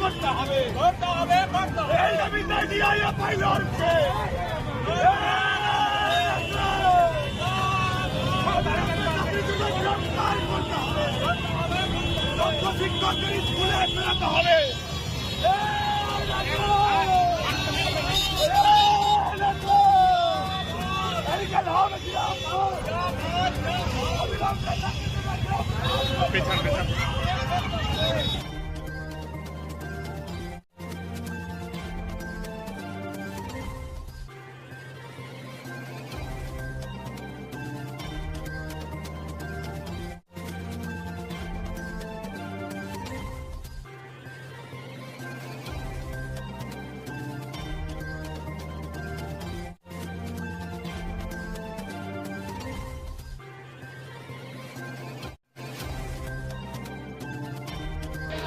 করতে হবে করতে হবে করতে হবে এই দাবিতে ডিআইএ পাইলটকে শিক্ষকদের স্কুলে ফেরাতে হবে হবে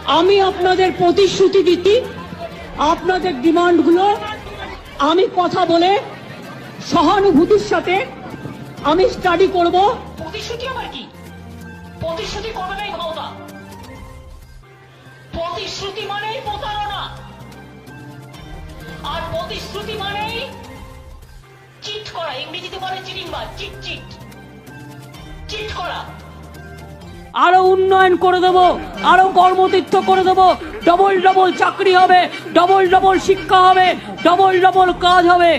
আমি আপনাদের প্রতিশ্রুতি দিচ্ছি, আপনাদের ডিমান্ডগুলো আমি কথা বলে সহানুভূতির সাথে আমি স্টাডি করব। প্রতিশ্রুতি আবার কি? প্রতিশ্রুতি করবেই ক্ষমতা। প্রতিশ্রুতি মানেই প্রতারণা। আর প্রতিশ্রুতি মানেই চিট করা। ইংরেজিতে বলে চিটিংবাজ চিট চিট চিট করা। আরও উন্নয়ন করে দেব, আরও কর্মতীর্থ করে দেব। ডবল ডবল চাকরি হবে ডবল ডবল শিক্ষা হবে ডবল ডবল কাজ হবে।